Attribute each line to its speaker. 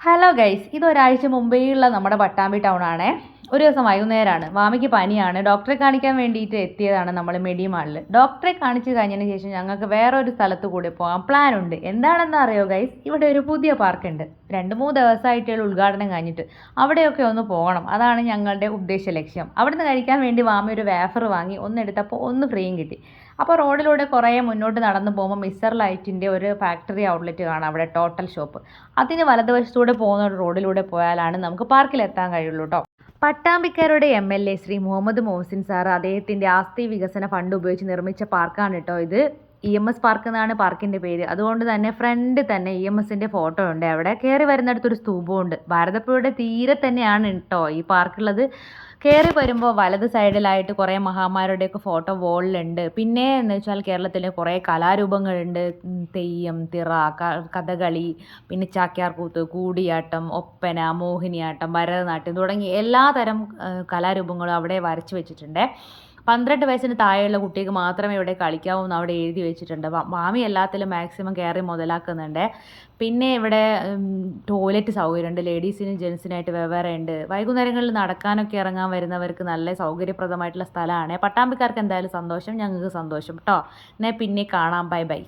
Speaker 1: Hello guys ഇത് ഒരാഴ്ച മുമ്പേയുള്ള നമ്മുടെ പട്ടാമ്പി ടൗൺ ആണേ. ഒരു ദിവസം വൈകുന്നേരമാണ് മാമിക്ക് പനിയാണ്. ഡോക്ടറെ കാണിക്കാൻ വേണ്ടിയിട്ട് എത്തിയതാണ് നമ്മൾ മെഡിമാളിൽ ഡോക്ടറെ കാണിച്ച് കഴിഞ്ഞതിന് ശേഷം ഞങ്ങൾക്ക് ഒരു സ്ഥലത്ത് കൂടി പോകാൻ പ്ലാൻ ഉണ്ട്. എന്താണെന്ന് അറിയോ ഗൈസ് ഇവിടെ ഒരു പുതിയ പാർക്കുണ്ട് രണ്ട് മൂന്ന് ദിവസമായിട്ടുള്ള ഉദ്ഘാടനം കഴിഞ്ഞിട്ട്. അവിടെയൊക്കെ ഒന്ന് പോകണം. അതാണ് ഞങ്ങളുടെ ഉദ്ദേശ ലക്ഷ്യം. അവിടുന്ന് കഴിക്കാൻ വേണ്ടി വാമി ഒരു വേഫർ വാങ്ങി ഒന്ന് എടുത്തപ്പോൾ ഒന്ന് ഫ്രീയും കിട്ടി. അപ്പോൾ റോഡിലൂടെ കുറേ മുന്നോട്ട് നടന്നു പോകുമ്പോൾ മിസ്സർ ലൈറ്റിന്റെ ഒരു ഫാക്ടറി ഔട്ട്ലെറ്റ് കാണാം അവിടെ ടോട്ടൽ ഷോപ്പ് അതിന് വലതുവശത്തൂടെ പോകുന്ന റോഡിലൂടെ പോയാലാണ് നമുക്ക് പാർക്കിലെത്താൻ കഴിയുള്ളൂ കേട്ടോ പട്ടാമ്പിക്കാരുടെ M L A Shri Muhammad Mohsin sir അദ്ദേഹത്തിന്റെ ആസ്തി വികസന ഫണ്ട് ഉപയോഗിച്ച് നിർമ്മിച്ച പാർക്കാണ് കേട്ടോ ഇത്. ഇ എം എസ് പാർക്ക് എന്നാണ് പാർക്കിന്റെ പേര്. അതുകൊണ്ട് തന്നെ ഫ്രണ്ട് തന്നെ ഇ എം എസിന്റെ ഫോട്ടോ ഉണ്ട്. അവിടെ കയറി വരുന്നിടത്തൊരു സ്തൂപമുണ്ട്. ഭാരതപ്പുഴയുടെ തീരെ തന്നെയാണ് കേട്ടോ ഈ പാർക്കുള്ളത്. കയറി വരുമ്പോൾ വലത് സൈഡിലായിട്ട് കുറേ മഹാന്മാരുടെയൊക്കെ ഫോട്ടോ വോളിലുണ്ട്. പിന്നെ എന്ന് വെച്ചാൽ കേരളത്തിൽ കുറേ കലാരൂപങ്ങളുണ്ട്. തെയ്യം തിറ കഥകളി പിന്നെ ചാക്യാർകൂത്ത് കൂടിയാട്ടം ഒപ്പന മോഹിനിയാട്ടം ഭരതനാട്യം തുടങ്ങി എല്ലാതരം കലാരൂപങ്ങളും അവിടെ വരച്ചു വെച്ചിട്ടുണ്ട്. പന്ത്രണ്ട് വയസ്സിന് താഴെയുള്ള കുട്ടികൾക്ക് മാത്രമേ ഇവിടെ കളിക്കാവൂ എന്ന് അവിടെ എഴുതി വെച്ചിട്ടുണ്ട്. മാമി എല്ലാത്തിലും മാക്സിമം കയറി മുതലാക്കുന്നുണ്ട്. പിന്നെ ഇവിടെ ടോയ്ലറ്റ് സൗകര്യമുണ്ട്. ലേഡീസിനും ജെൻസിനായിട്ട് വെവ്വേറെ ഉണ്ട് വൈകുന്നേരങ്ങളിൽ നടക്കാനൊക്കെ ഇറങ്ങാൻ വരുന്നവർക്ക് നല്ല സൗകര്യപ്രദമായിട്ടുള്ള സ്ഥലമാണ്. പട്ടാമ്പിക്കാർക്ക് എന്തായാലും സന്തോഷം. ഞങ്ങൾക്ക് സന്തോഷം. കേട്ടോ എന്നാൽ പിന്നെ കാണാം. Bye bye.